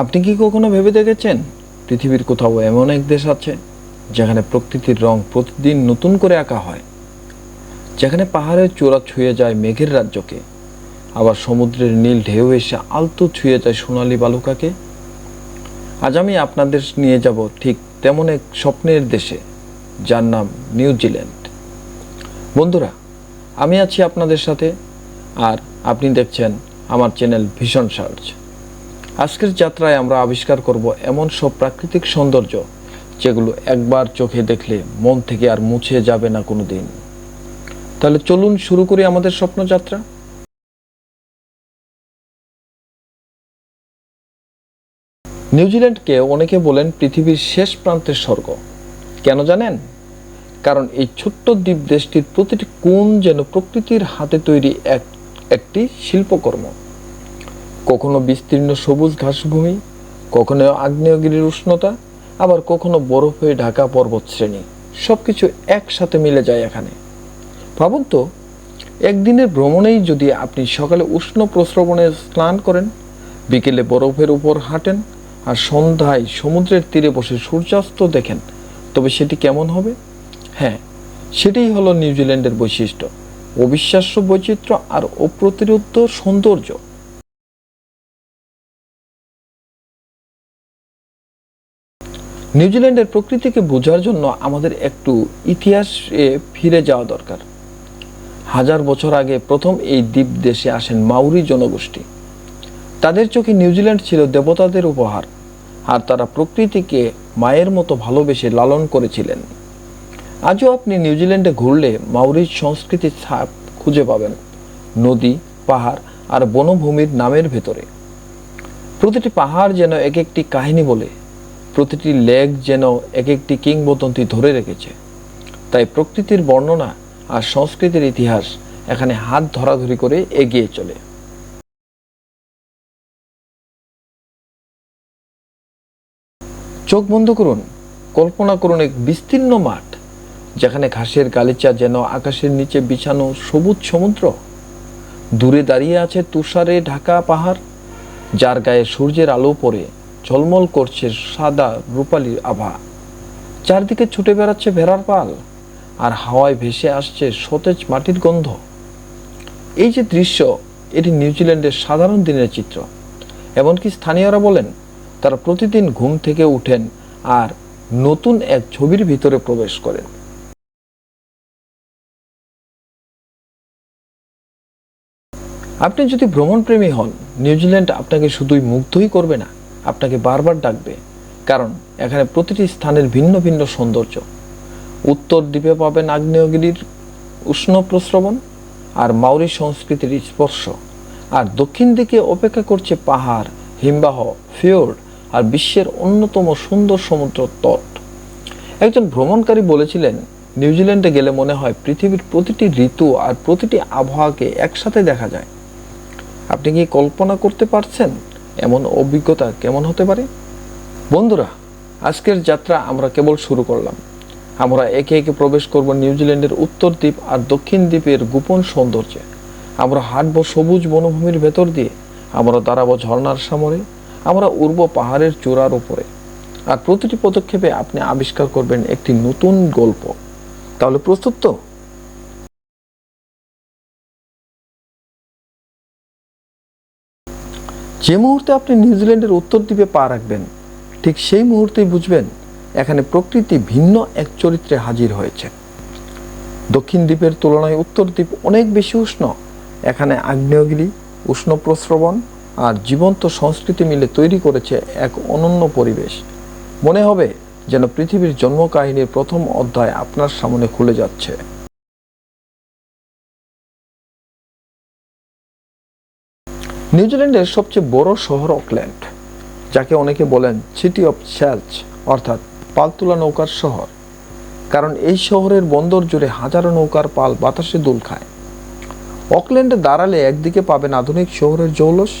আপনি কি কখনো ভেবে দেখেছেন? পৃথিবীর কোথাও এমন এক দেশ আছে, যেখানে প্রকৃতির রং প্রতিদিন নতুন করে আঁকা হয়। যেখানে পাহাড়ের চূড়া ছুঁয়ে যায় মেঘের রাজ্যকে, আবার সমুদ্রের নীল ঢেউ এসে আলতো ছুঁয়ে যায় সোনালী বালুকাকে। আজ আমি আপনাদের নিয়ে যাব ঠিক তেমন এক স্বপ্নের দেশে, যার নাম নিউজিল্যান্ড বন্ধুরা, আমি আছি আপনাদের সাথে, আর আপনি দেখছেন আমার চ্যানেল ভীষণ সার্চ। আজকের যাত্রায় আমরা আবিষ্কার করব এমন সব প্রাকৃতিক সৌন্দর্য, যেগুলো একবার চোখে দেখলে মন থেকে আর মুছে যাবে না কোনো দিন তাহলে চলুন শুরু করি আমাদের স্বপ্নযাত্রা নিউজিল্যান্ডকে অনেকে বলেন পৃথিবীর শেষ প্রান্তের স্বর্গ। কেন জানেন? কারণ এই ছোট্ট দ্বীপ দেশটির প্রতিটি কোণ যেন প্রকৃতির হাতে তৈরি এক, একটি শিল্পকর্ম। কখনো বিস্তীর্ণ সবুজ ঘাসভূমি, কখনো আগ্নেয়গিরির উষ্ণতা, আবার কখনো বরফে ঢাকা পর্বত শ্রেণি সবকিছু একসাথে মিলে যায় এখানে। ভাবুন তো, একদিনের ভ্রমণেই যদি আপনি সকালে উষ্ণ প্রস্রবণে স্নান করেন, বিকেলে বরফের উপর হাঁটেন, আর সন্ধ্যায় সমুদ্রের তীরে বসে সূর্যাস্ত দেখেন, তবে সেটি কেমন হবে? হ্যাঁ সেটাই হলো নিউজিল্যান্ডের বৈশিষ্ট্য। অবিশ্বাস্য বৈচিত্র্য আর অপ্রতিরোধ সৌন্দর্য। নিউজিল্যান্ডের প্রকৃতিকে বোঝার জন্য আমাদের একটু ইতিহাসে ফিরে যাওয়া দরকার। হাজার বছর আগে প্রথম এই দ্বীপ দেশে আসেন মাউরি জনগোষ্ঠী। তাদের চোখে নিউজিল্যান্ড ছিল দেবতাদের উপহার, আর তারা প্রকৃতিকে মায়ের মতো ভালোবেসে লালন করেছিলেন। আজও আপনি নিউজিল্যান্ডে ঘুরলে মাউরির সংস্কৃতির ছাপ খুঁজে পাবেন, নদী, পাহাড় আর বনভূমির নামের ভেতরে। প্রতিটি পাহাড় যেন এক একটি কাহিনী বলে প্রতিটি লেগ যেন এক একটি কিংবদন্তি ধরে রেখেছে। তাই প্রকৃতির বর্ণনা আর সংস্কৃতির ইতিহাস এখানে হাত ধরাধরি করে এগিয়ে চলে। চোখ বন্ধ করুন, কল্পনা করুন এক বিস্তীর্ণ মাঠ, যেখানে ঘাসের গালিচা যেন আকাশের নিচে বিছানো সবুজ সমুদ্র। দূরে দাঁড়িয়ে আছে তুষারে ঢাকা পাহাড়, যার গায়ে সূর্যের আলো পড়ে ঝলমল করছে সাদা রূপালি আভা। চারদিকে ছুটে বেড়াচ্ছে ভেড়ার পাল, আর হাওয়ায় ভেসে আসছে সতেজ মাটির গন্ধ। এই যে দৃশ্য, এটি নিউজিল্যান্ডের সাধারণ দিনের চিত্র। এমনকি স্থানীয়রা বলেন, তারা প্রতিদিন ঘুম থেকে উঠেন আর নতুন এক ছবির ভিতরে প্রবেশ করেন। আপনি যদি ভ্রমণপ্রেমী হন, নিউজিল্যান্ড আপনাকে শুধুই মুগ্ধই করবে না। আপনাকে বারবার ডাকবে। কারণ এখানে প্রতিটি স্থানের ভিন্ন ভিন্ন সৌন্দর্য। উত্তর দ্বীপে পাবেন আগ্নেয়গিরির উষ্ণ প্রস্রবণ আর মাউরি সংস্কৃতির স্পর্শ। আর দক্ষিণ দিকে অপেক্ষা করছে পাহাড়, হিমবাহ ফিওর্ড আর বিশ্বের অন্যতম সুন্দর সমুদ্র তট। একজন ভ্রমণকারী বলেছিলেন নিউজিল্যান্ডে গেলে মনে হয় পৃথিবীর প্রতিটি ঋতু আর প্রতিটি আবহাওয়াকে একসাথে দেখা যায়। আপনি কি কল্পনা করতে পারছেন? এমন অভিজ্ঞতা কেমন হতে পারে? বন্ধুরা, আজকের যাত্রা আমরা কেবল শুরু করলাম। আমরা একে একে প্রবেশ করব নিউজিল্যান্ডের উত্তর দ্বীপ আর দক্ষিণ দ্বীপের গোপন সৌন্দর্যে। আমরা হাঁটবো সবুজ বনভূমির ভেতর দিয়ে। আমরা দাঁড়াবো ঝর্ণার সামরে আমরা উর্ব পাহাড়ের চূড়ার উপরে। আর প্রতিটি পদক্ষেপে আপনি আবিষ্কার করবেন একটি নতুন গল্প। তাহলে প্রস্তুত তো? যে মুহূর্তে আপনি নিউজিল্যান্ডের উত্তর দ্বীপে পা রাখবেন, ঠিক সেই মুহূর্তেই বুঝবেন এখানে প্রকৃতি ভিন্ন এক চরিত্রে হাজির হয়েছে। দক্ষিণ দ্বীপের তুলনায় উত্তর দ্বীপ অনেক বেশি উষ্ণ। এখানে আগ্নেয়গিরি, উষ্ণ প্রস্রবণ আর জীবন্ত সংস্কৃতি মিলে তৈরি করেছে এক অনন্য পরিবেশ। মনে হবে যেন পৃথিবীর জন্ম কাহিনীর প্রথম অধ্যায় আপনার সামনে খুলে যাচ্ছে। নিউজিল্যান্ডের সবচেয়ে বড় শহর অকল্যান্ড, যাকে অনেকে বলেন সিটি অফ শ্যালচ অর্থাৎ পালতুলা নৌকার শহর। কারণ এই শহরের বন্দর জুড়ে হাজারো নৌকার পাল বাতাসে দোল খায়। অকল্যান্ডে দাঁড়ালে একদিকে পাবেন আধুনিক শহরের জৌলস,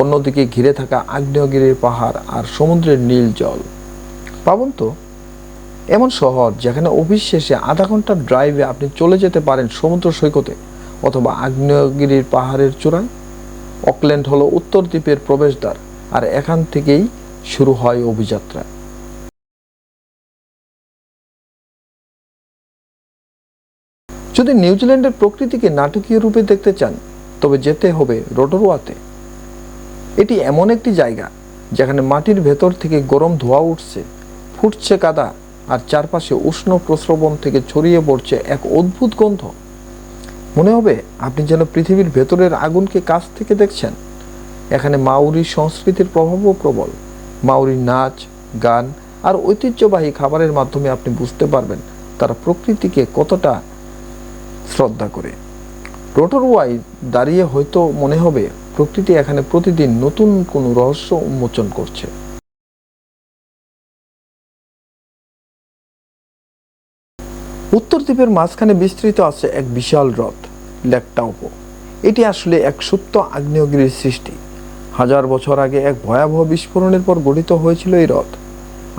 অন্যদিকে ঘিরে থাকা আগ্নেয়গিরির পাহাড় আর সমুদ্রের নীল জল। পাবন তো? এমন শহর যেখানে অফিস শেষে আধা ঘণ্টার ড্রাইভে আপনি চলে যেতে পারেন সমুদ্র সৈকতে অথবা আগ্নেয়গিরির পাহাড়ের চূড়ায়। অকল্যান্ড হলো উত্তর দ্বীপের প্রবেশদ্বার, আর এখান থেকেই শুরু হয় অভিযাত্রা। যদি নিউজিল্যান্ডের প্রকৃতিকে নাটকীয় রূপে দেখতে চান, তবে যেতে হবে রোটরওয়াতে এটি এমন একটি জায়গা, যেখানে মাটির ভেতর থেকে গরম ধোঁয়া উঠছে, ফুটছে কাদা, আর চারপাশে উষ্ণ প্রস্রবণ থেকে ছড়িয়ে পড়ছে এক অদ্ভুত গন্ধ। মনে হবে আপনি যেন পৃথিবীর ভেতরের আগুনকে কাছ থেকে দেখছেন। এখানে মাউরি সংস্কৃতির প্রভাবও প্রবল। মাউরি নাচ, গান আর ঐতিহ্যবাহী খাবারের মাধ্যমে আপনি বুঝতে পারবেন তারা প্রকৃতিকে কতটা শ্রদ্ধা করে। রোটরওয়াই দাঁড়িয়ে হয়তো মনে হবে প্রকৃতি এখানে প্রতিদিন নতুন কোনো রহস্য উন্মোচন করছে। উত্তর দ্বীপের মাঝখানে বিস্তৃত আছে এক বিশাল হ্রদ, লেক এটি আসলে এক সুপ্ত আগ্নেয়গিরির সৃষ্টি। হাজার বছর আগে এক ভয়াবহ বিস্ফোরণের পর গঠিত হয়েছিল এই হ্রদ।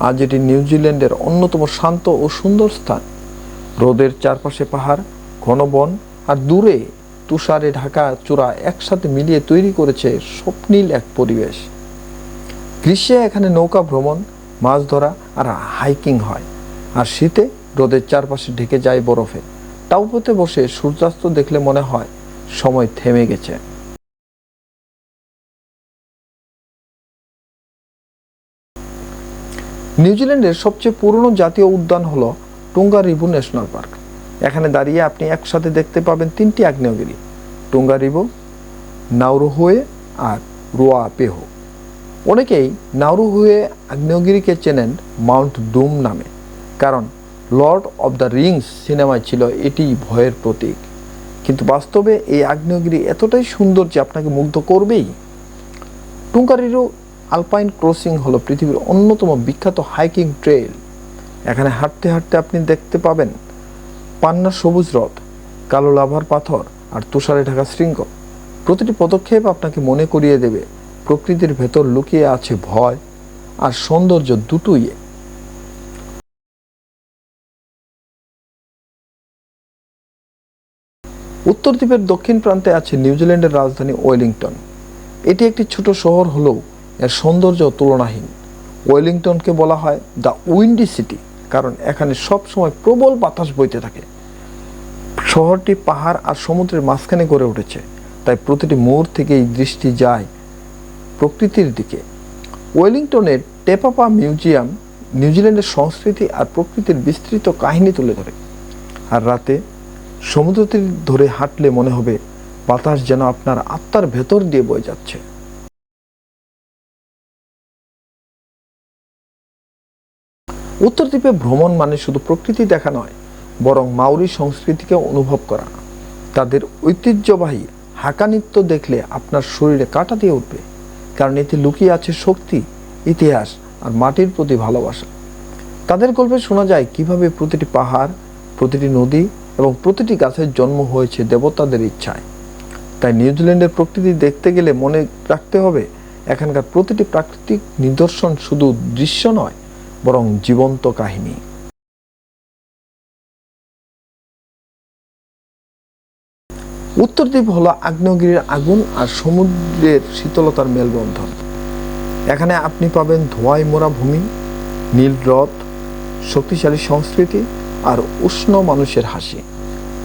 আজ এটি নিউজিল্যান্ডের অন্যতম শান্ত ও সুন্দর স্থান। হ্রদের চারপাশে পাহাড়, ঘন বন আর দূরে তুষারে ঢাকা চূড়া একসাথে মিলিয়ে তৈরি করেছে স্বপ্নীল এক পরিবেশ। গ্রীষ্মে এখানে নৌকা ভ্রমণ, মাছ ধরা আর হাইকিং হয়। আর শীতে রোদের চারপাশে ঢেকে যায় বরফে। টাউপোতে বসে সূর্যাস্ত দেখলে মনে হয় সময় থেমে গেছে। নিউজিল্যান্ডের সবচেয়ে পুরনো জাতীয় উদ্যান হলো টুঙ্গারিবু ন্যাশনাল পার্ক। এখানে দাঁড়িয়ে আপনি একসাথে দেখতে পাবেন তিনটি আগ্নেয়গিরি টুঙ্গারিবু নাউরুহুয়ে আর রোয়া পেহো। অনেকেই নাউরুহুয়ে আগ্নেয়গিরিকে চেনেন মাউন্ট ডুম নামে, কারণ লর্ড অব দ্য রিংস সিনেমায় ছিল এটি ভয়ের প্রতীক। কিন্তু বাস্তবে এই আগ্নেয়গিরি এতটাই সুন্দর যে আপনাকে মুগ্ধ করবেই। টুঙ্কারিরও আলপাইন ক্রসিং হলো পৃথিবীর অন্যতম বিখ্যাত হাইকিং ট্রেল এখানে হাঁটতে হাঁটতে আপনি দেখতে পাবেন পান্না সবুজ হ্রদ, কালো লাভার পাথর আর তুষারে ঢাকা শৃঙ্গ। প্রতিটি পদক্ষেপ আপনাকে মনে করিয়ে দেবে, প্রকৃতির ভেতর লুকিয়ে আছে ভয় আর সৌন্দর্য দুটোই উত্তর দ্বীপের দক্ষিণ প্রান্তে আছে নিউজিল্যান্ডের রাজধানী ওয়েলিংটন। এটি একটি ছোট শহর হলেও এর সৌন্দর্য তুলনাহীন। ওয়েলিংটনকে বলা হয় দ্য উইন্ডি সিটি, কারণ এখানে সব সময় প্রবল বাতাস বইতে থাকে। শহরটি পাহাড় আর সমুদ্রের মাঝখানে গড়ে উঠেছে, তাই প্রতিটি মোড় থেকেই দৃষ্টি যায় প্রকৃতির দিকে। ওয়েলিংটনের টেপাপা মিউজিয়াম নিউজিল্যান্ডের সংস্কৃতি আর প্রকৃতির বিস্তৃত কাহিনী তুলে ধরে। আর রাতে সমুদ্র তীর ধরে হাঁটলে মনে হবে বাতাস যেন আপনার আত্মার ভেতর দিয়ে বয়ে যাচ্ছে। উত্তর দ্বীপে ভ্রমণ মানে শুধু প্রকৃতি দেখা নয়, বরং মাউরি সংস্কৃতিকে অনুভব করা। তাদের ঐতিহ্যবাহী হাঁকা নৃত্য দেখলে আপনার শরীরে কাটা দিয়ে উঠবে, কারণ এতে লুকিয়ে আছে শক্তি, ইতিহাস আর মাটির প্রতি ভালোবাসা। তাদের গল্পে শোনা যায় কীভাবে প্রতিটি পাহাড়, প্রতিটি নদী এবং প্রতিটি গাছের জন্ম হয়েছে দেবতাদের ইচ্ছায়। তাই নিউজিল্যান্ডের প্রকৃতি দেখতে গেলে মনে রাখতে হবে, এখানকার প্রতিটি প্রাকৃতিক নিদর্শন শুধু দৃশ্য নয়, বরং জীবন্ত কাহিনী। উত্তর দ্বীপ হলো আগ্নেয়গিরির আগুন আর সমুদ্রের শীতলতার মেলবন্ধন। এখানে আপনি পাবেন ধোঁয়ায় মোড়া ভূমি নীল হ্রদ, শক্তিশালী সংস্কৃতি আর উষ্ণ মানুষের হাসি।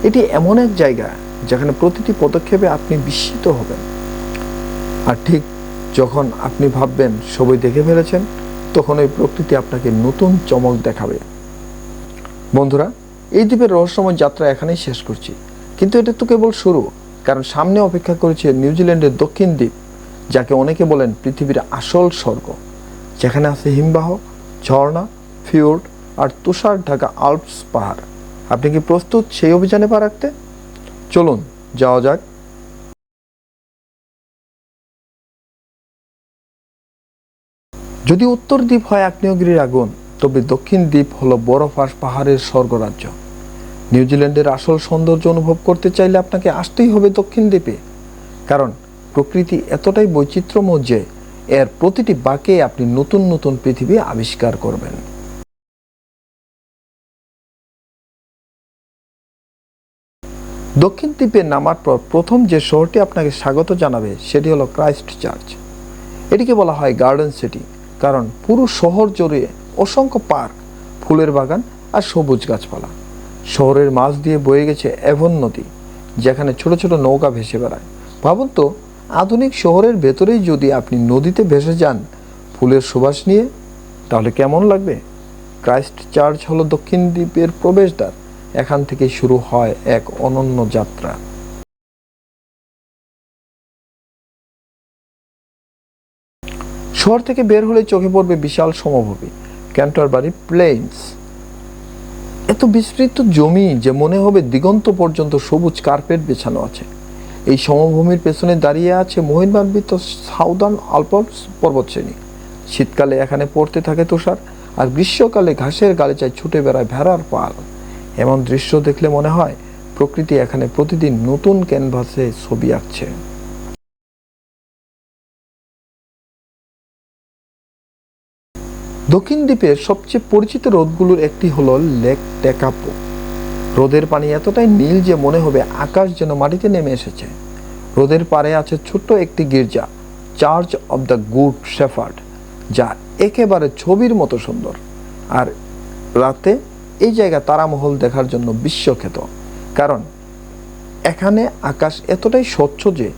এটি এমন এক জায়গা যেখানে প্রতিটি পদক্ষেপে আপনি বিস্মিত হবেন। আর ঠিক যখন আপনি ভাববেন, সবই দেখে ফেলেছেন, তখন ওই প্রকৃতি আপনাকে নতুন চমক দেখাবে। বন্ধুরা, এই দ্বীপের রহস্যময় যাত্রা এখানেই শেষ করছি। কিন্তু এটা তো কেবল শুরু, কারণ সামনে অপেক্ষা করেছে নিউজিল্যান্ডের দক্ষিণ দ্বীপ, যাকে অনেকে বলেন পৃথিবীর আসল স্বর্গ, যেখানে আছে হিমবাহ, ঝর্ণা ফিওর্ড আর তুষার ঢাকা আল্পস পাহাড়। আপনি কি প্রস্তুত সেই অভিযানে পা রাখতে? চলুন, যাওয়া যাক। যদি উত্তর দ্বীপ হয় আগ্নেয়গিরির আগুন, তবে দক্ষিণ দ্বীপ হলো বরফ পাহাড়ের স্বর্গরাজ্য। নিউজিল্যান্ডের আসল সৌন্দর্য অনুভব করতে চাইলে আপনাকে আসতেই হবে দক্ষিণ দ্বীপে। কারণ প্রকৃতি এতটাই বৈচিত্র্যময় যে, এর প্রতিটি বাঁকে আপনি নতুন নতুন পৃথিবী আবিষ্কার করবেন। দক্ষিণ দ্বীপে নামার পর প্রথম যে শহরটি আপনাকে স্বাগত জানাবে, সেটি হলো ক্রাইস্ট চার্চ। এটিকে বলা হয় গার্ডেন সিটি, কারণ পুরো শহর জড়িয়ে অসংখ্য পার্ক, ফুলের বাগান আর সবুজ গাছপালা। শহরের মাঝ দিয়ে বয়ে গেছে এভন নদী, যেখানে ছোট ছোট নৌকা ভেসে বেড়ায়। ভাবুন তো, আধুনিক শহরের ভেতরেই যদি আপনি নদীতে ভেসে যান, ফুলের সুবাস নিয়ে, তাহলে কেমন লাগবে? ক্রাইস্ট চার্চ হলো দক্ষিণ দ্বীপের প্রবেশদ্বার। এখান থেকে শুরু হয় এক অনন্য যাত্রা। শহর থেকে বের হলে চোখে পড়বে বিশাল সমভূমি ক্যান্টারবারি প্লেন্স এত বিস্তৃত জমি যে মনে হবে দিগন্ত পর্যন্ত সবুজ কার্পেট বেছানো আছে। এই সমভূমির পেছনে দাঁড়িয়ে আছে মহিমান্বিত সাউদার্ন আলপস পর্বতশ্রেণী। শীতকালে এখানে পড়তে থাকে তুষার, আর গ্রীষ্মকালে ঘাসের গালিচায় ছুটে বেড়ায় ভেড়ার পাল। এমন দৃশ্য দেখলে মনে হয় প্রকৃতি এখানে প্রতিদিন নতুন ক্যানভাসে ছবি আঁকছে। দক্ষিণ দ্বীপের সবচেয়ে পরিচিত হ্রদগুলোর একটি হলো লেক টেকাপো। হ্রদের পানি এতটাই নীল যে মনে হবে আকাশ যেন মাটিতে নেমে এসেছে। হ্রদের পাড়ে আছে ছোট্ট একটি গির্জা, church of the Good Shepherd, যা একেবারে ছবির মতো সুন্দর। আর রাতে এই জায়গা তারামহল দেখার জন্য বিশ্বখ্যাত। কারণ এখানে আকাশ এতটাই স্বচ্ছ যে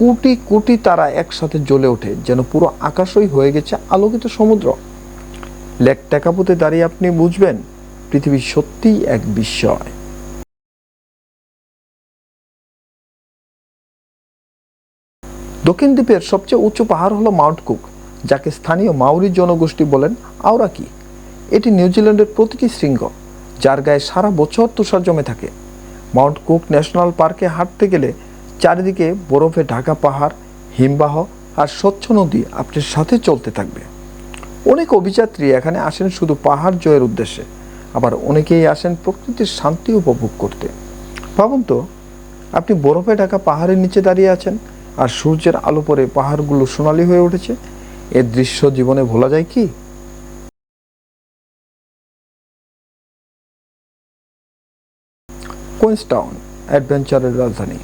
কোটি কোটি তারা একসাথে জ্বলে ওঠে, যেন পুরো আকাশই হয়ে গেছে আলোকিত সমুদ্র। লেক টেকাপুতে দাঁড়িয়ে আপনি বুঝবেন পৃথিবী সত্যিই এক বিস্ময়। দক্ষিণ দ্বীপের সবচেয়ে উঁচু পাহাড় হলো মাউন্ট কুক, যাকে স্থানীয় মাউরি জনগোষ্ঠী বলেন আওরাকি। এটি নিউজিল্যান্ডের প্রতিটি শৃঙ্গ। যার গায়ে সারা বছর তুষার জমে থাকে। মাউন্ট কুক ন্যাশনাল পার্কে হাঁটতে গেলে চারিদিকে বরফে ঢাকা পাহাড়, হিমবাহ আর স্বচ্ছ নদী আপনার সাথে চলতে থাকবে। অনেক অভিযাত্রী এখানে আসেন শুধু পাহাড় জয়ের উদ্দেশ্যে, আবার অনেকেই আসেন প্রকৃতির শান্তি উপভোগ করতে। ভাবুন তো, আপনি বরফে ঢাকা পাহাড়ের নিচে দাঁড়িয়ে আছেন আর সূর্যের আলো পরে পাহাড়গুলো সোনালি হয়ে উঠেছে। এর দৃশ্য জীবনে ভোলা যায় কি? কুইন্সটাউন অ্যাডভেঞ্চারের রাজধানী।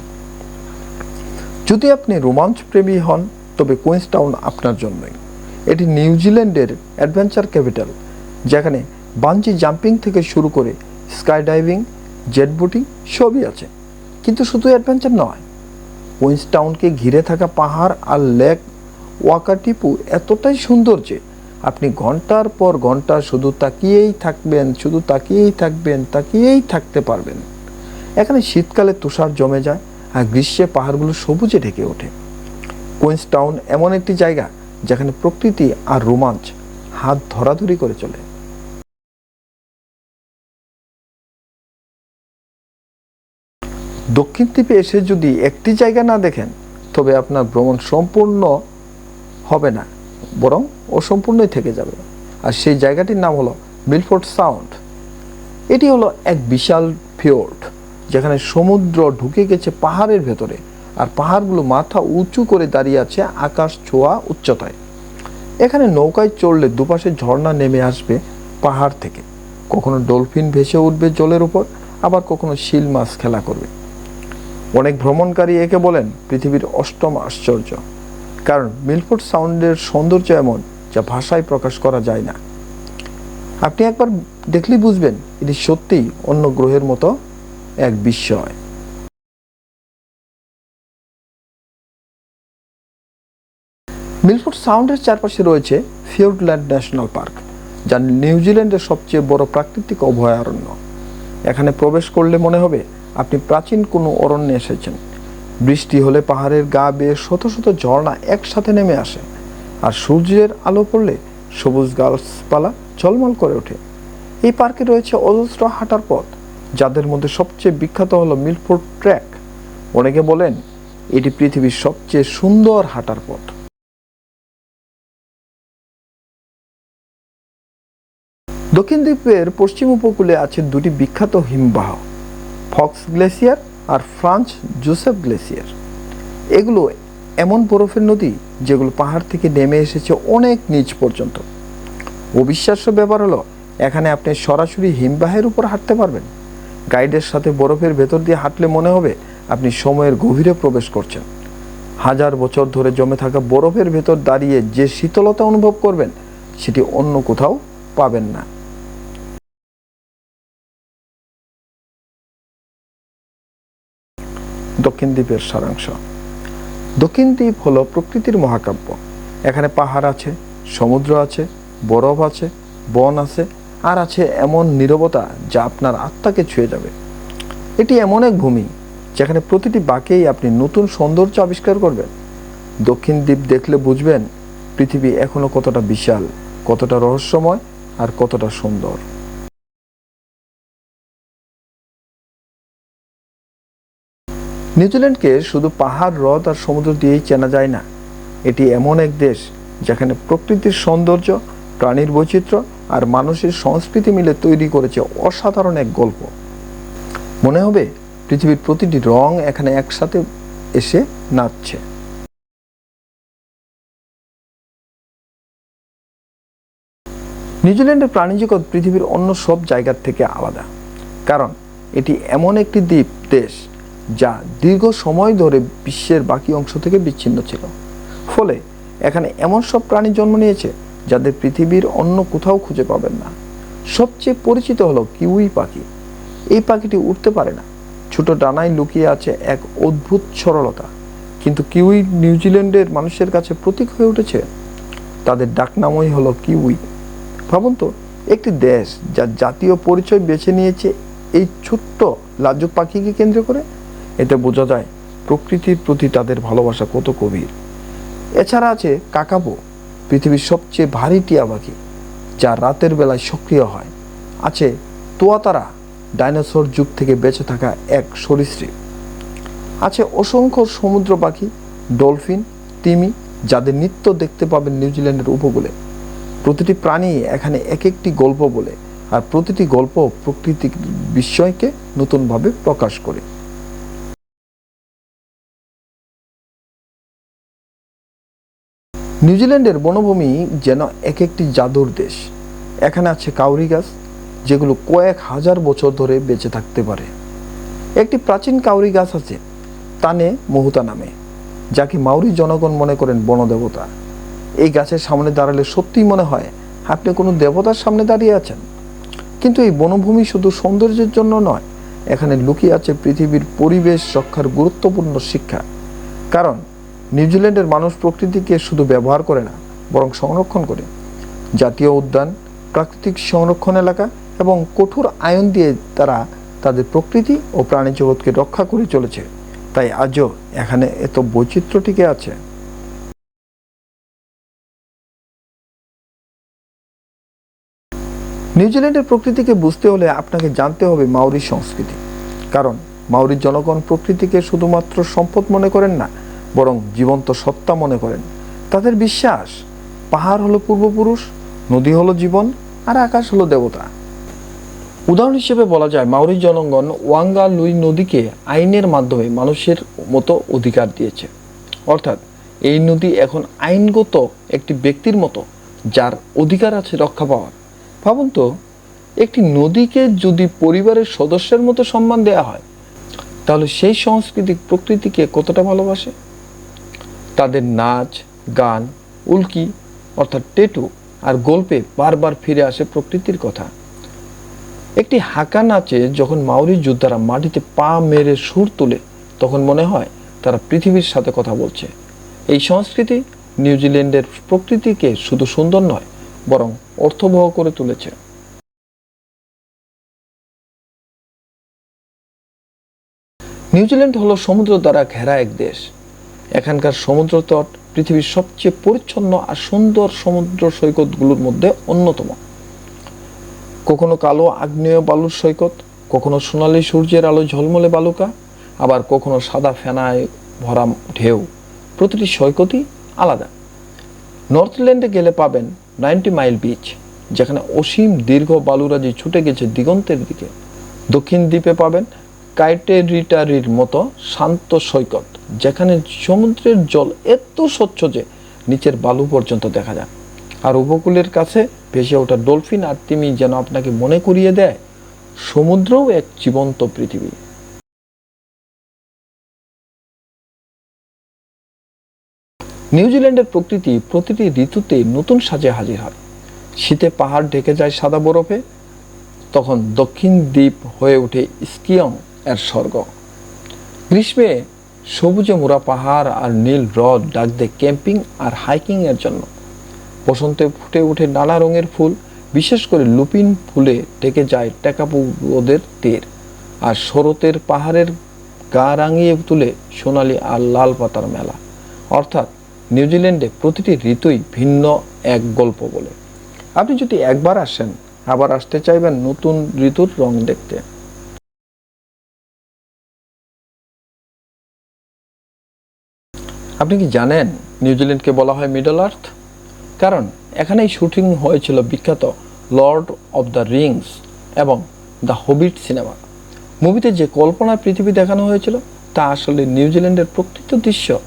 যদি আপনি রোমাঞ্চ প্রেমী হন, তবে কুইন্সটাউন আপনার জন্যই। এটি নিউজিল্যান্ডের অ্যাডভেঞ্চার ক্যাপিটাল যেখানে বাঞ্জি জাম্পিং থেকে শুরু করে স্কাই ডাইভিং জেট বোটিং সবই আছে। কিন্তু শুধু অ্যাডভেঞ্চার নয় কুইন্সটাউনকে ঘিরে থাকা পাহাড় আর লেক ওয়াকাটিপু এতটাই সুন্দর যে আপনি ঘণ্টার পর ঘণ্টা শুধু তাকিয়েই থাকবেন, শুধু তাকিয়েই থাকবেন, তাকিয়েই থাকতে পারবেন। এখানে শীতকালে তুষার জমে যায় আর গ্রীষ্মে পাহাড়গুলো সবুজে ঢেকে ওঠে। কুইন্সটাউন এমন একটি জায়গা যেখানে প্রকৃতি আর রোমাঞ্চ হাত ধরাধরি করে চলে। দক্ষিণ দ্বীপে এসে যদি একটি জায়গা না দেখেন, তবে আপনার ভ্রমণ সম্পূর্ণ হবে না, বরং অসম্পূর্ণই থেকে যাবে। আর সেই জায়গাটির নাম হলো মিলফোর্ড সাউন্ড এটি হলো এক বিশাল ফিওর্ড যেখানে সমুদ্র ঢুকে গেছে পাহাড়ের ভেতরে, আর পাহাড়গুলো মাথা উঁচু করে দাঁড়িয়ে আছে আকাশ ছোঁয়া উচ্চতায়। এখানে নৌকায় চড়লে দুপাশে ঝর্ণা নেমে আসবে পাহাড় থেকে। কখনো ডলফিন ভেসে উঠবে জলের উপর, আবার কখনো শিল মাছ খেলা করবে। অনেক ভ্রমণকারী একে বলেন, পৃথিবীর অষ্টম আশ্চর্য। কারণ মিলফোর্ড সাউন্ডের সৌন্দর্য এমন, যা ভাষায় প্রকাশ করা যায় না। আপনি একবার দেখলেই বুঝবেন, এটি সত্যিই অন্য গ্রহের মতো এক বিস্ময়। মিলফোর্ড সাউন্ডের চারপাশে রয়েছে ফিওর্ডল্যান্ড ন্যাশনাল পার্ক, যা নিউজিল্যান্ডের সবচেয়ে বড় প্রাকৃতিক অভয়ারণ্য। এখানে প্রবেশ করলে মনে হবে আপনি প্রাচীন কোনো অরণ্যে এসেছেন। বৃষ্টি হলে পাহাড়ের গা বেয়ে শত শত ঝর্ণা একসাথে নেমে আসে, আর সূর্যের আলো পড়লে সবুজ গাছপালা ঝলমল করে ওঠে। এই পার্কে রয়েছে অজস্র হাঁটার পথ যাদের মধ্যে সবচেয়ে বিখ্যাত হলো মিলফোর্ড ট্র্যাক। অনেকে বলেন, এটি পৃথিবীর সবচেয়ে সুন্দর হাঁটার পথ। দক্ষিণ দ্বীপের পশ্চিম উপকূলে আছে দুটি বিখ্যাত হিমবাহ, ফক্স গ্লেসিয়ার আর ফ্রান্স জোসেফ গ্লেসিয়ার। এগুলো এমন বরফের নদী যেগুলো পাহাড় থেকে নেমে এসেছে অনেক নিচ পর্যন্ত। অবিশ্বাস্য ব্যাপার হলো, এখানে আপনি সরাসরি হিমবাহের উপর হাঁটতে পারবেন। গাইডের সাথে বরফের ভেতর দিয়ে হাঁটলে মনে হবে আপনি সময়ের গভীরে প্রবেশ করছেন। হাজার বছর ধরে জমে থাকা বরফের ভেতর দাঁড়িয়ে যে শীতলতা অনুভব করবেন, সেটি অন্য কোথাও পাবেন না। দক্ষিণ দ্বীপের সারাংশ। দক্ষিণ দ্বীপ হলো প্রকৃতির মহাকাব্য। এখানে পাহাড় আছে, সমুদ্র আছে, বরফ আছে, বন আছে আর আছে এমন নীরবতা যা আপনার আত্মাকে ছুঁয়ে যাবে। এটি এমন এক ভূমি যেখানে প্রতিটি বাঁকেই আপনি নতুন সৌন্দর্য আবিষ্কার করবেন। দক্ষিণ দ্বীপ দেখলে বুঝবেন পৃথিবী এখনও কতটা বিশাল, কতটা রহস্যময় আর কতটা সুন্দর। নিউজিল্যান্ডকে শুধু পাহাড়, হ্রদ আর সমুদ্র দিয়েই চেনা যায় না। এটি এমন এক দেশ যেখানে প্রকৃতির সৌন্দর্য, প্রাণীর বৈচিত্র্য আর মানুষের সংস্কৃতি মিলে তৈরি করেছে অসাধারণ এক গল্প। মনে হবে, পৃথিবীর প্রতিটি রং এখানে একসাথে এসে নাচছে। নিউজিল্যান্ডের প্রাণীজগৎ পৃথিবীর অন্য সব জায়গার থেকে আলাদা। কারণ, এটি এমন একটি দ্বীপ, দেশ, যা দীর্ঘ সময় ধরে বিশ্বের বাকি অংশ থেকে বিচ্ছিন্ন ছিল। ফলে, এখানে এমন সব প্রাণী জন্ম নিয়েছে যাদের পৃথিবীর অন্য কোথাও খুঁজে পাবেন না। সবচেয়ে পরিচিত হলো কিউই পাখি। এই পাখিটি উঠতে পারে না। ছোট ডানায় লুকিয়ে আছে এক অদ্ভুত সরলতা। কিন্তু কিউই নিউজিল্যান্ডের মানুষের কাছে প্রতীক হয়ে উঠেছে। তাদের ডাকনামই হলো কিউই। ভাবুন তো, একটি দেশ যার জাতীয় পরিচয় বেছে নিয়েছে এই ছোট্ট লাজুক পাখিকে কেন্দ্র করে। এতে বোঝা যায় প্রকৃতির প্রতি তাদের ভালোবাসা কত গভীর। এছাড়া আছে কাকাবো। পৃথিবীর সবচেয়ে ভারী টিয়া পাখি, যা রাতের বেলায় সক্রিয় হয়। আছে তোয়াতারা, ডাইনোসর যুগ থেকে বেঁচে থাকা এক সরীসৃপ। আছে অসংখ্য সমুদ্র পাখি, ডলফিন, তিমি, যাদের নিত্য দেখতে পাবেন নিউজিল্যান্ডের উপকূলে। প্রতিটি প্রাণী এখানে এক একটি গল্প বলে, আর প্রতিটি গল্প প্রকৃতিক বিস্ময়কে নতুনভাবে প্রকাশ করে। নিউজিল্যান্ডের বনভূমি যেন এক একটি জাদুর দেশ। এখানে আছে কাউরি গাছ, যেগুলো কয়েক হাজার বছর ধরে বেঁচে থাকতে পারে। একটি প্রাচীন কাউরি গাছ আছে, তানে মহুতা নামে যাকে মাউরি জনগণ মনে করেন বনদেবতা। এই গাছের সামনে দাঁড়ালে সত্যিই মনে হয়, আপনি কোনো দেবতার সামনে দাঁড়িয়ে আছেন। কিন্তু এই বনভূমি শুধু সৌন্দর্যের জন্য নয়, এখানে লুকিয়ে আছে পৃথিবীর পরিবেশ রক্ষার গুরুত্বপূর্ণ শিক্ষা। কারণ নিউজিল্যান্ডের মানুষ প্রকৃতিকে শুধু ব্যবহার করে না, বরং সংরক্ষণ করে। জাতীয় উদ্যান, প্রাকৃতিক সংরক্ষণ এলাকা এবং কঠোর আয়ন দিয়ে তারা তাদের প্রকৃতি ও প্রাণী জগৎকে রক্ষা করে চলেছে। তাই আজও এখানে এত বৈচিত্র্য টিকে আছে। নিউজিল্যান্ডের প্রকৃতিকে বুঝতে হলে আপনাকে জানতে হবে মাউরি সংস্কৃতি। কারণ মাউরি জনগণ প্রকৃতিকে শুধুমাত্র সম্পদ মনে করেন না বরং জীবন্ত সত্তা মনে করেন। তাদের বিশ্বাস, পাহাড় হলো পূর্বপুরুষ, নদী হলো জীবন, আর আকাশ হলো দেবতা। উদাহরণ হিসেবে বলা যায়, মাউরি জনগণ ওয়াঙ্গা লুই নদীকে আইনের মাধ্যমে মানুষের মতো অধিকার দিয়েছে। অর্থাৎ, এই নদী এখন আইনগত একটি ব্যক্তির মতো, যার অধিকার আছে রক্ষা পাওয়ার। ভাবুন তো, একটি নদীকে যদি পরিবারের সদস্যের মতো সম্মান দেওয়া হয়, তাহলে সেই সাংস্কৃতিক প্রকৃতিকে কতটা ভালোবাসে? তাদের নাচ, গান, উল্কি, অর্থাৎ টেটু আর গল্পে বারবার ফিরে আসে প্রকৃতির কথা। একটি হাঁকা নাচে যখন মাউরি যোদ্ধারা মাটিতে পা মেরে সুর তোলে, তখন মনে হয় তারা পৃথিবীর সাথে কথা বলছে। এই সংস্কৃতি নিউজিল্যান্ডের প্রকৃতিকে শুধু সুন্দর নয়, বরং অর্থবহ করে তুলেছে। নিউজিল্যান্ড হলো সমুদ্র দ্বারা ঘেরা এক দেশ। এখানকার সমুদ্র তট পৃথিবীর সবচেয়ে পরিচ্ছন্ন আর সুন্দর সমুদ্র সৈকতগুলোর মধ্যে অন্যতম। কখনো কালো আগ্নেয় বালুর সৈকত, কখনো সোনালী সূর্যের আলো ঝলমলে বালুকা, আবার কখনো সাদা ফেনায় ভরা ঢেউ। প্রতিটি সৈকতই আলাদা। নর্থল্যান্ডে গেলে পাবেন নাইনটি মাইল বিচ, যেখানে অসীম দীর্ঘ বালুরাজি ছুটে গেছে দিগন্তের দিকে। দক্ষিণ দ্বীপে পাবেন কাইটেরিটারির মতো শান্ত সৈকত, যেখানে সমুদ্রের জল এত স্বচ্ছ যে নিচের বালু পর্যন্ত দেখা যায়। আর উপকূলের কাছে ভেসে ওঠা ডলফিন আর তিমি যেন আপনাকে মনে করিয়ে দেয়, সমুদ্রও এক জীবন্ত পৃথিবী। নিউজিল্যান্ডের প্রকৃতি প্রতিটি ঋতুতে নতুন সাজে হাজির হয়। শীতে পাহাড় ঢেকে যায় সাদা বরফে, তখন দক্ষিণ দ্বীপ হয়ে ওঠে স্কিয়ং। এর স্বর্গ। গ্রীষ্মে সবুজে মোড়া পাহাড় আর নীল হ্রদ ডাক দেয় ক্যাম্পিং আর হাইকিং এর জন্য। বসন্তে ফুটে ওঠে নানা রঙের ফুল, বিশেষ করে লুপিন ফুলে ঢেকে যায় টেকাপু রোদের তীর। আর শরতের পাহাড়ের গা রাঙিয়ে তুলে সোনালি আর লাল পাতার মেলা। অর্থাৎ নিউজিল্যান্ডে প্রতিটি ঋতুই ভিন্ন এক গল্প বলে। আপনি যদি একবার আসেন, আবার আসতে চাইবেন নতুন ঋতুর রং দেখতে। আপনি কি জানেন নিউজিল্যান্ডকে বলা হয় মিডল আর্থ? কারণ এখানেই শুটিং হয়েছিল বিখ্যাত লর্ড অব দ্য রিংস এবং দ্য হবিট সিনেমা। মুভিতে যে কল্পনার পৃথিবী দেখানো হয়েছিল, তা আসলে নিউজিল্যান্ডের প্রকৃত দৃশ্য।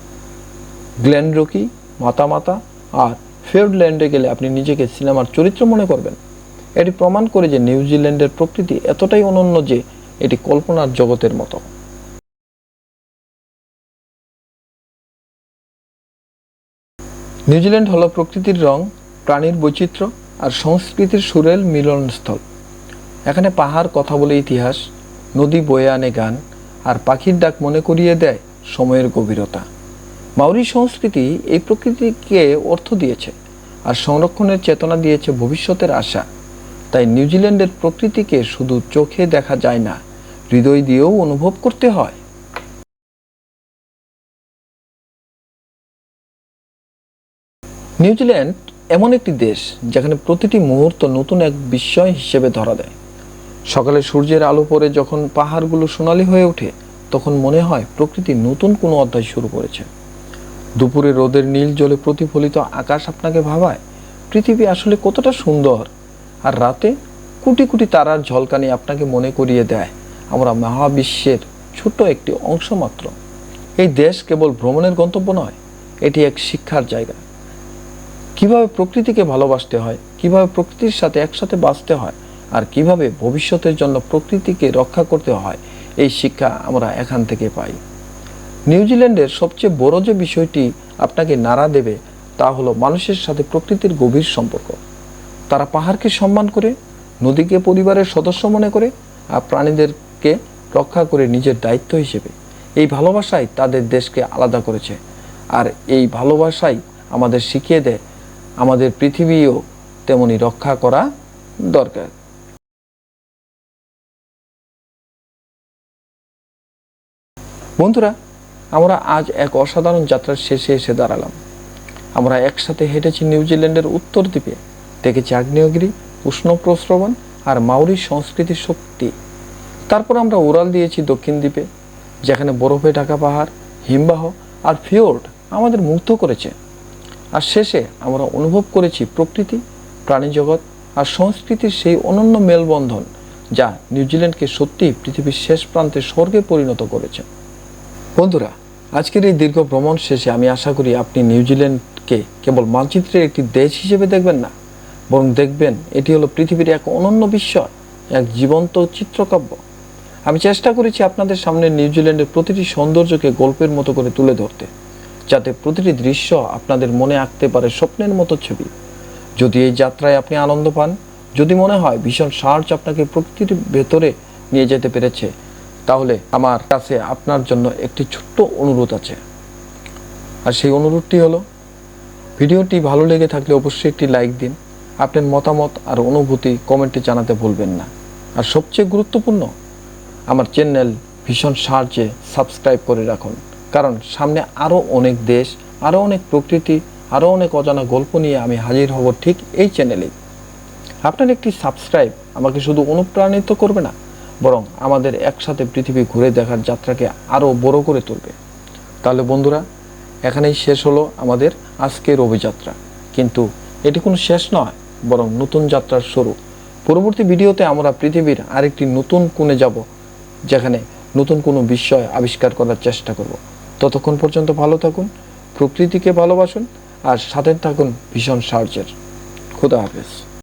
গ্ল্যান রকি, মাতা মাতা আর ফেয়ারল্যান্ডে গেলে আপনি নিজেকে সিনেমার চরিত্র মনে করবেন। এটি প্রমাণ করে যে নিউজিল্যান্ডের প্রকৃতি এতটাই অনন্য যে এটি কল্পনার জগতের মতো। নিউজিল্যান্ড হলো প্রকৃতির রং, প্রাণীর বৈচিত্র্য আর সংস্কৃতির সুরেল মিলনস্থল। এখানে পাহাড়, কথা বলে ইতিহাস, নদী বয়ে আনে গান আর পাখির ডাক মনে করিয়ে দেয় সময়ের গভীরতা। মাউরি সংস্কৃতি এই প্রকৃতিকে অর্থ দিয়েছে আর সংরক্ষণের চেতনা দিয়েছে ভবিষ্যতের আশা। তাই নিউজিল্যান্ডের প্রকৃতিকে শুধু চোখে দেখা যায় না, হৃদয় দিয়েও অনুভব করতে হয়। নিউজিল্যান্ড এমন একটি দেশ যেখানে প্রতিটি মুহূর্ত নতুন এক বিস্ময় হিসেবে ধরা দেয়। সকালে সূর্যের আলো পরে যখন পাহাড়গুলো সোনালি হয়ে ওঠে, তখন মনে হয় প্রকৃতি নতুন কোনো অধ্যায় শুরু করেছে। দুপুরে রোদের নীল জলে প্রতিফলিত আকাশ আপনাকে ভাবায়, পৃথিবী আসলে কতটা সুন্দর, আর রাতে কোটি কোটি তারার ঝলকানি আপনাকে মনে করিয়ে দেয়। আমরা মহাবিশ্বের ছোট্ট একটি অংশ মাত্র। এই দেশ কেবল ভ্রমণের গন্তব্য নয়, এটি এক শিক্ষার জায়গা। কীভাবে প্রকৃতিকে ভালোবাসতে হয়, কীভাবে প্রকৃতির সাথে একসাথে বাঁচতে হয়, আর কীভাবে ভবিষ্যতের জন্য প্রকৃতিকে রক্ষা করতে হয়, এই শিক্ষা আমরা এখান থেকে পাই। নিউজিল্যান্ডের সবচেয়ে বড় যে বিষয়টি আপনাকে নাড়া দেবে, তা হলো মানুষের সাথে প্রকৃতির গভীর সম্পর্ক। তারা পাহাড়কে সম্মান করে, নদীকে পরিবারের সদস্য মনে করে, আর প্রাণীদেরকে রক্ষা করে নিজের দায়িত্ব হিসেবে। এই ভালোবাসাই তাদের দেশকে আলাদা করেছে, আর এই ভালোবাসাই আমাদের শিখিয়ে দেয় আমাদের পৃথিবীও তেমনি রক্ষা করা দরকার। বন্ধুরা, আমরা আজ এক অসাধারণ যাত্রার শেষে এসে দাঁড়ালাম। আমরা একসাথে হেঁটেছি নিউজিল্যান্ডের উত্তর দ্বীপে দেখেছি আগ্নেয়গিরি, উষ্ণ প্রস্রবণ আর মাউরি সংস্কৃতির শক্তি। তারপর আমরা উড়াল দিয়েছি দক্ষিণ দ্বীপে, যেখানে বরফে ঢাকা পাহাড়, হিমবাহ আর ফিওর্ড আমাদের মুগ্ধ করেছে। আর শেষে আমরা অনুভব করেছি প্রকৃতি প্রাণীজগৎ আর সংস্কৃতির সেই অনন্য মেলবন্ধন যা নিউজিল্যান্ডকে সত্যিই পৃথিবীর শেষ প্রান্তে স্বর্গে পরিণত করেছে। বন্ধুরা, আজকের এই দীর্ঘ ভ্রমণ শেষে আমি আশা করি আপনি নিউজিল্যান্ডকে কেবল মানচিত্রের একটি দেশ হিসেবে দেখবেন না, বরং দেখবেন এটি হলো পৃথিবীর এক অনন্য বিস্ময়, এক জীবন্ত চিত্রকাব্য। আমি চেষ্টা করেছি আপনাদের সামনে নিউজিল্যান্ডের প্রতিটি সৌন্দর্যকে গল্পের মতো করে তুলে ধরতে। যাতে প্রতিটি দৃশ্য আপনাদের মনে আঁকতে পারে স্বপ্নের মতো ছবি। যদি এই যাত্রায় আপনি আনন্দ পান, যদি মনে হয় ভীষণ সার্চ আপনাকে প্রকৃতির ভেতরে নিয়ে যেতে পেরেছে, তাহলে আমার কাছে আপনার জন্য একটি ছোট্ট অনুরোধ আছে। আর সেই অনুরোধটি হলো, ভিডিওটি ভালো লেগে থাকলে অবশ্যই একটি লাইক দিন। আপনার মতামত আর অনুভূতি কমেন্টে জানাতে ভুলবেন না। আর সবচেয়ে গুরুত্বপূর্ণ, আমার চ্যানেল ভীষণ সার্চে সাবস্ক্রাইব করে রাখুন। কারণ সামনে আরও অনেক দেশ আরও অনেক প্রকৃতি আরও অনেক অজানা গল্প নিয়ে আমি হাজির হব ঠিক এই চ্যানেলেই আপনার একটি সাবস্ক্রাইব আমাকে শুধু অনুপ্রাণিত করবে না, বরং আমাদের একসাথে পৃথিবী ঘুরে দেখার যাত্রাকে আরও বড় করে তুলবে। তাহলে বন্ধুরা, এখানেই শেষ হলো আমাদের আজকের অভিযাত্রা। কিন্তু এটি কোনো শেষ নয়, বরং নতুন যাত্রার শুরু। পরবর্তী ভিডিওতে আমরা পৃথিবীর আরেকটি নতুন কোণে যাব, যেখানে নতুন কোনো বিষয় আবিষ্কার করার চেষ্টা করব। ততক্ষণ পর্যন্ত ভালো থাকুন প্রকৃতিকে ভালোবাসুন আর সাথে থাকুন ভীষণ সার্চের খুদা হাফেজ।